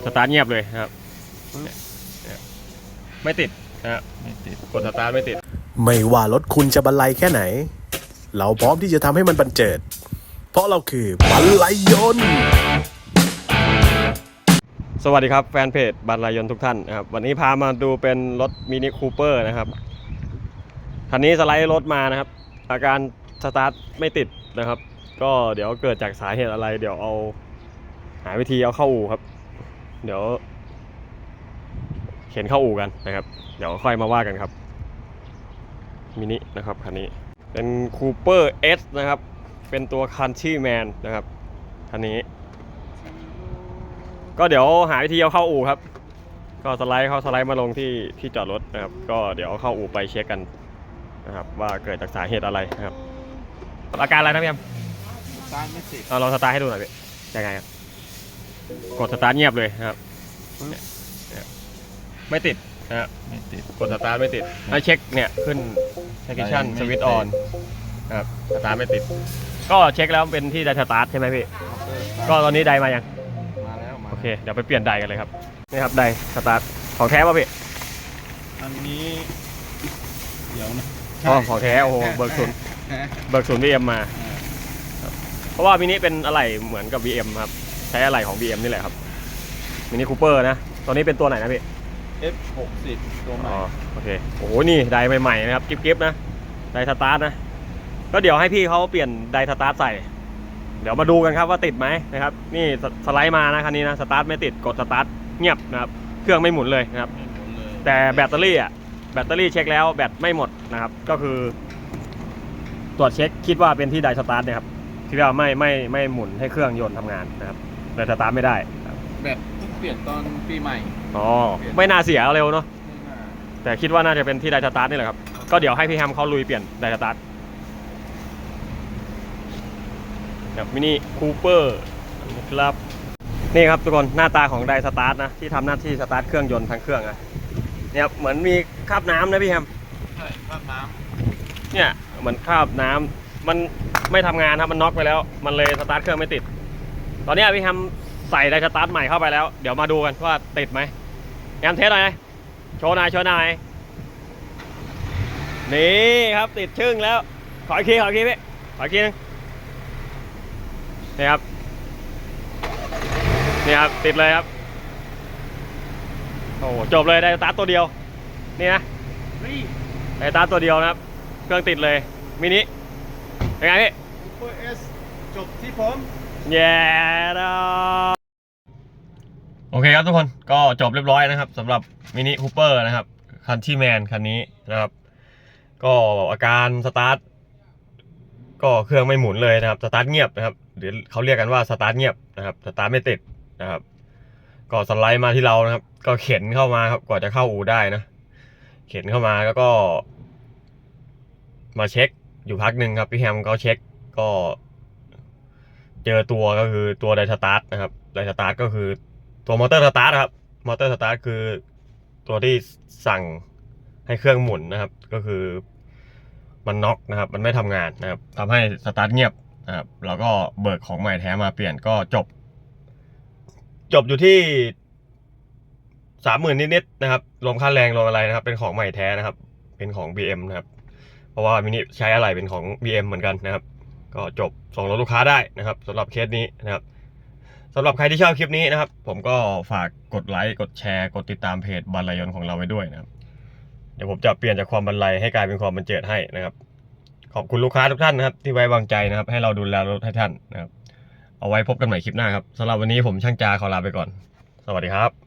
ดสตาร์ทเงียบเลยนะครับเนี่ยเนี่ยไม่ติดนะฮะไม่ติด กดสตาร์ทไม่ติด ไม่ว่ารถคุณจะบรรลัยแค่ไหน เราพร้อมที่จะทำให้มันบันเจิด เพราะเราคือบรรลัยยนต์ สวัสดีครับแฟนเพจบรรลัยยนต์ทุกท่านนะครับ วันนี้พามาดูเป็นรถมินิคูเปอร์นะครับคันนี้สไลด์รถมานะครับ อาการสตาร์ทไม่ติดนะครับ ก็เดี๋ยวเกิดจากสาเหตุอะไร เดี๋ยวเอาหาวิธีเอาเข้าอู่ครับ เดี๋ยว เข็นเข้าอู่กันนะครับ เดี๋ยวค่อยมาว่ากันครับมินินะครับคันนี้เป็นคูเปอร์เอสนะครับ เป็นตัวคันชี่แมนนะครับคันนี้ ก็เดี๋ยวหาวิธีเอาเข้าอู่ครับ ก็สไลด์เข้าสไลด์มาลงที่ที่จอดรถนะครับ ก็เดี๋ยวเอาเข้าอู่ไปเช็คกันนะครับว่าเกิดจากสาเหตุอะไรนะครับ อาการอะไรนะพี่แอมสตาร์ทไม่ติดเราลองสตาร์ทให้ดูหน่อยพี่ยังไงครับ กดสตาร์ทเงียบเลยนะครับเนี่ยเนี่ยไม่ติดนะฮะไม่ติด กดสตาร์ทไม่ติดแล้วเช็คเนี่ยขึ้น navigation ไม่สวิตติดออนนะครับสตาร์ทไม่ติด ก็เช็คแล้วเป็นที่ไดสตาร์ทใช่ไหมพี่ ก็ตอนนี้ไดมายัง มาแล้วมาโอเค เดี๋ยวไปเปลี่ยนไดกันเลยครับ นี่ครับไดสตาร์ทของแท้ป่ะพี่ อันนี้ เดี๋ยวนะอ๋อของแท้โอ้โหเบิกศูนย์ เบิกศูนย์ BM มาครับเพราะว่ามินิเป็นอะไรเหมือนกับ BM ครับ ใช้อะไรของ BM นี่แหละครับมินิคูเปอร์นะตัวนี้เป็นตัวไหนนะพี่เอฟหกสิบตัวใหม่ อ๋อโอเคโอ้โหนี่ไดใหม่ๆนะครับกิ๊บๆนะไดสตาร์ทนะก็เดี๋ยวให้พี่เขาเปลี่ยนไดสตาร์ทใส่ เดี๋ยวมาดูกันครับว่าติดไหมนะครับนี่สสไลด์มานะคันนี้นะสตาร์ทไม่ติดกดสตาร์ทเงียบนะครับเครื่องไม่หมุนเลยนะครับ ไม่หมุนเลยแต่แบตเตอรี่อะแบตเตอรี่เช็คแล้วแบตไม่หมดนะครับ ก็คือ ตรวจเช็คคิดว่าเป็นที่ไดสตาร์ทเนะครับที่ว่าไม่ไม่ไม่หมุนให้เครื่องยนต์ทำงานนะครับ ไดสตาร์ทไม่ได้ครับแบตเพิ่งเปลี่ยนตอนปีใหม่ อ๋อไม่น่าเสียเร็วเนาะไม่น่าแต่คิดว่าน่าจะเป็นที่ไดสตาร์ทนี่แหละครับก็เดี๋ยวให้พี่แฮมเขาลุยเปลี่ยนไดสตาร์ทแบบมินิคูเปอร์นะครับนี่ครับทุกคนหน้าตาของไดสตาร์ทนะที่ทำหน้าที่สตาร์ทเครื่องยนต์ทั้งเครื่องอะเนี่ยครับเหมือนมีคราบน้ำนะพี่แฮมใช่ภาพน้เนี่ยเหมือนคราบน้ำมันไม่ทำงานครับมันน็อกไปแล้ว มันเลยสตาร์ทเครื่องไม่ติด ตอนนี้พี่แฮมใส่ไดสตาร์ทใหม่เข้าไปแล้ว เดี๋ยวมาดูกันว่าติดไหมแฮมเทสหน่อยโชว์หน่อยโชว์หน่อยนี่ครับติดชึ่งแล้ว ขออีกทีขออีกทีพี่ขออีกทีนึงนี่ครับนี่ครับติดเลยครับโอ้โหจบเลยได้สตาร์ทตัวเดียว นี่นะไดสตาร์ทตัวเดียวนะครับ เครื่องติดเลยมินิเป็นไงพี่ซูเปอร์เอสจบที่ผม แย่ดอโอเคครับทุกคนก็จบเรียบร้อยนะครับสำหรับมินิคูเปอร์นะครับ คันที่แมนคันนี้นะครับ ก็อาการสตาร์ทก็เครื่องไม่หมุนเลยนะครับสตาร์ทเงียบนะครับหรือเขาเรียกกันว่าสตาร์ทเงียบนะครับสตาร์ทไม่ติดนะครับ ก็สไลด์มาที่เรานะครับ ก็เข็นเข้ามาครับกว่าจะเข้าอู่ได้นะ เข็นเข้ามาแล้วก็ มาเช็คอยู่พักหนึ่งครับพี่แฮมก็เช็คก็ เจอตัวก็คือตัวไดสตาร์ทนะครับไดสตาร์ทก็คือตัวมอเตอร์สตาร์ทครับมอเตอร์สตาร์ทคือตัวที่สั่งให้เครื่องหมุนนะครับ ก็คือมันน็อกนะครับ มันไม่ทำงานนะครับทำให้สตาร์ทเงียบนะครับแล้วก็เบิกของใหม่แท้มาเปลี่ยนก็จบ จบอยู่ที่สามหมื่นนิดๆนะครับรวมค่าแรงรวมอะไรนะครับ เป็นของใหม่แท้นะครับ เป็นของ BM นะครับ เพราะว่ามินิใช้อะไรเป็นของ BM เหมือนกันนะครับ ก็จบส่งรถลูกค้าได้นะครับสำหรับเคสนี้นะครับสำหรับใครที่ชอบคลิปนี้นะครับ ผมก็ฝากกดไลค์กดแชร์กดติดตามเพจบรรลัยยนของเราไว้ด้วยนะครับ เดี๋ยวผมจะเปลี่ยนจากความบรรลัยให้กลายเป็นความบันเจิดให้นะครับ ขอบคุณลูกค้าทุกท่านนะครับ ที่ไว้วางใจนะครับ ให้เราดูแลรถให้ท่านนะครับ เอาไว้พบกันใหม่คลิปหน้าครับสำหรับวันนี้ผมช่างจาขอลาไปก่อน สวัสดีครับ